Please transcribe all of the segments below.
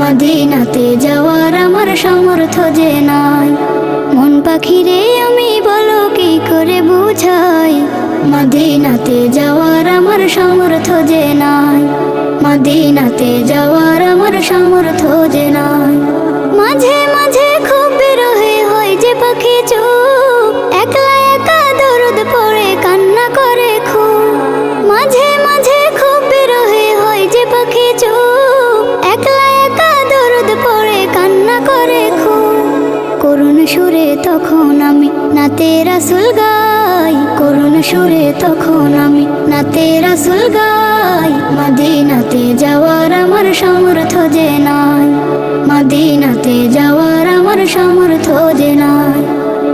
মদিনাতে যাওয়ার আমার সামর্থ্য যে নাই। মন পাখিরে আমি বলো কি করে বুঝাই? মদিনাতে যাওয়ার আমার সামর্থ্য যে নাই। মদিনাতে যাওয়ার আমার সামর্থ্য যে নাই। সুরে তখন আমি নাতে রাসুল গাই, করুণ সুরে তখন আমি নাতে রাসুল গাই। মদিনাতে যাওয়ার আমার সমর্থ যে নাই, মদিনাতে যাওয়ার আমার সমর্থ যে নাই।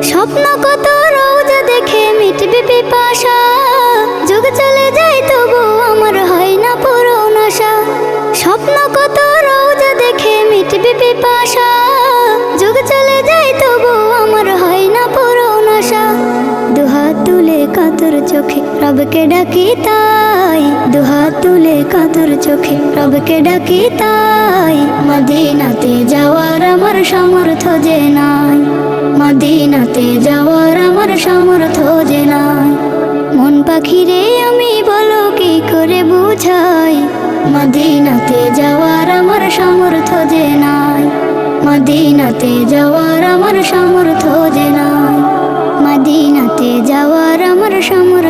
স্বপ্ন কত রোজ দেখে মিটবে পিপাসা তুলে কাতর চোখে রবকে ডাকি তাই। দুহাত তুলে কাতর চোখে রবকে ডাকি তাই। মদিনাতে যাওয়ার আমার সামর্থ্য যে নাই। মদিনাতে যাওয়ার আমার সামর্থ্য যে নাই। মন পাখিরে আমি বলো কি করে বুঝাই? মদিনাতে যাওয়ার আমার সামর্থ্য যে নাই। মদিনাতে যাওয়ার আমার সামর্থ্য যে নাই। মদিনাতে